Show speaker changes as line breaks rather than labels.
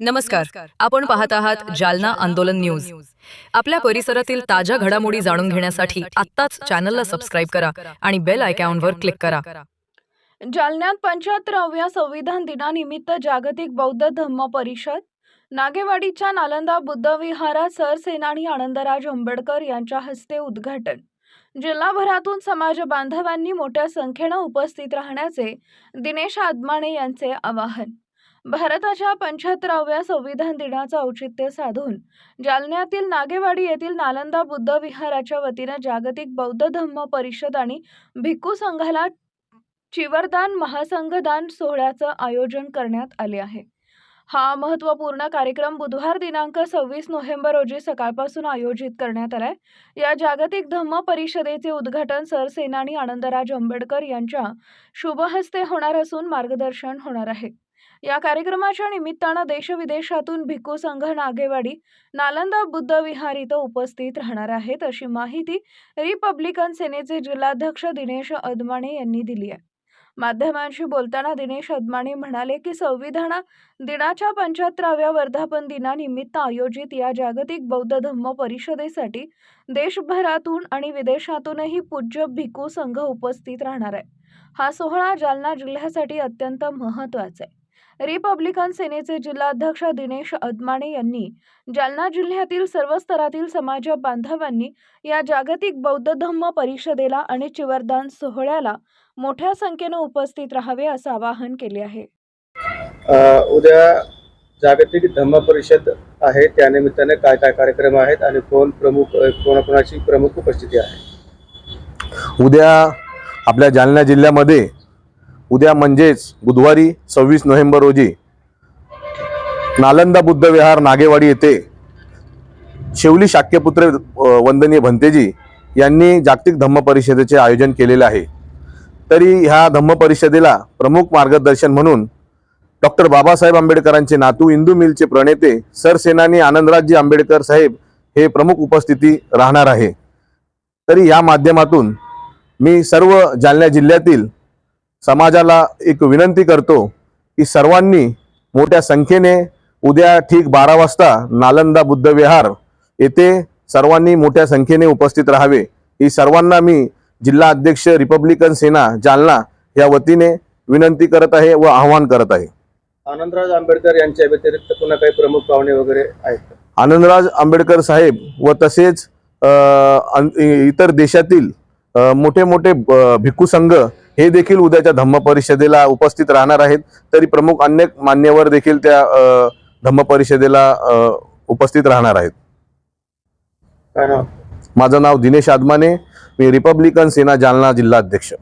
नमस्कार. आपण पाहत आहात जालना आंदोलन न्यूज. आपल्या परिसरातील ताज्या घडामोडी जाणून घेण्यासाठी आत्ताच चॅनलला सबस्क्राईब करा आणि बेल आयकॉनवर क्लिक करा.
जालन्यात पंच्याहत्तराव्या संविधान दिनानिमित्त जागतिक बौद्ध धम्म परिषद नागेवाडीच्या नालंदा बुद्ध विहारात सरसेनानी आनंदराज आंबेडकर यांच्या हस्ते उद्घाटन. जिल्हाभरातून समाज बांधवांनी मोठ्या संख्येनं उपस्थित राहण्याचे दिनेश आदमाणे यांचे आवाहन. भारताच्या पंच्याहत्तराव्या संविधान दिनाचं औचित्य साधून जालन्यातील नागेवाडी येथील नालंदा बुद्ध विहाराच्या वतीनं जागतिक बौद्ध धम्म परिषद आणि भिक्खू संघाला चिवरदान महासंघदान सोहळ्याचं आयोजन करण्यात आले आहे. हा महत्त्वपूर्ण कार्यक्रम बुधवार दिनांक सव्वीस नोव्हेंबर रोजी सकाळपासून आयोजित करण्यात आलाय. या जागतिक धम्म परिषदेचे उद्घाटन सरसेनानी आनंदराज आंबेडकर यांच्या शुभहस्ते होणार असून मार्गदर्शन होणार आहे. या कार्यक्रमाच्या निमित्तानं देशविदेशातून भिक्खू संघ नागेवाडी नालंदा बुद्ध विहार इथं उपस्थित राहणार आहेत अशी माहिती रिपब्लिकन सेनेचे जिल्हाध्यक्ष दिनेश अदमाणे यांनी दिली आहे. माध्यमांशी बोलताना दिनेश अदमाणी म्हणाले की संविधान दिनाच्या पंच्याहत्तराव्या वर्धापन दिनानिमित्त आयोजित या जागतिक बौद्ध धम्म परिषदेसाठी देशभरातून आणि विदेशातूनही पूज्य भिक्खू संघ उपस्थित राहणार आहे. हा सोहळा जालना जिल्ह्यासाठी अत्यंत महत्त्वाचा आहे. रिपब्लिकन सेनेचे जिल्हाध्यक्ष दिनेश अदमाणे यांनी जालना जिल्ह्यातील सर्व स्तरातील समाज बांधवांनी या जागतिक बौद्ध धम्म परिषदेला आणि चिवरदान सोहळ्याला मोठ्या संख्येनं उपस्थित राहावे असं आवाहन केले आहे.
उद्या जागतिक धम्म परिषद आहे. त्यानिमित्ताने काय काय कार्यक्रम आहेत आणि कोण प्रमुख कोणाकोणाची प्रमुख उपस्थिती आहे?
उद्या आपल्या जालना जिल्ह्यामध्ये उद्या म्हणजेच बुधवारी सव्वीस नोव्हेंबर रोजी नालंदा बुद्ध विहार नागेवाडी येथे शेवली शाक्यपुत्र वंदनीय भंतेजी यांनी जागतिक धम्म परिषदेचे आयोजन केलेले आहे. तरी ह्या धम्म परिषदेला प्रमुख मार्गदर्शन म्हणून डॉक्टर बाबासाहेब आंबेडकरांचे नातू इंदू मिलचे प्रणेते सरसेनानी आनंदराजजी आंबेडकर साहेब हे प्रमुख उपस्थिती राहणार आहे. तरी या माध्यमातून मी सर्व जालना जिल्ह्यातील समाजाला एक विनंती करतो की सर्वांनी मोठ्या संख्येने उद्या ठीक बारा वाजता नालंदा बुद्ध विहार येथे सर्वांनी मोठ्या संख्येने उपस्थित राहावे ही सर्वांना मी जिल्हा अध्यक्ष रिपब्लिकन सेना जालना या वतीने विनंती करत आहे व आवाहन करत आहे
आनंदराज आंबेडकर यांच्या व्यतिरिक्त पुन्हा काही प्रमुख पाहुणे वगैरे आहेत?
आनंदराज आंबेडकर साहेब व तसेच इतर देशातील मोठे मोठे भिक्खू संघ हे देखील उद्याच्या धम्म परिषदेला उपस्थित राहणार आहेत. तरी प्रमुख अनेक मान्यवर देखील त्या धम्म परिषदेला उपस्थित राहणार आहेत. माझं नाव दिनेश आदमाने. मी रिपब्लिकन सेना जालना जिल्हा अध्यक्ष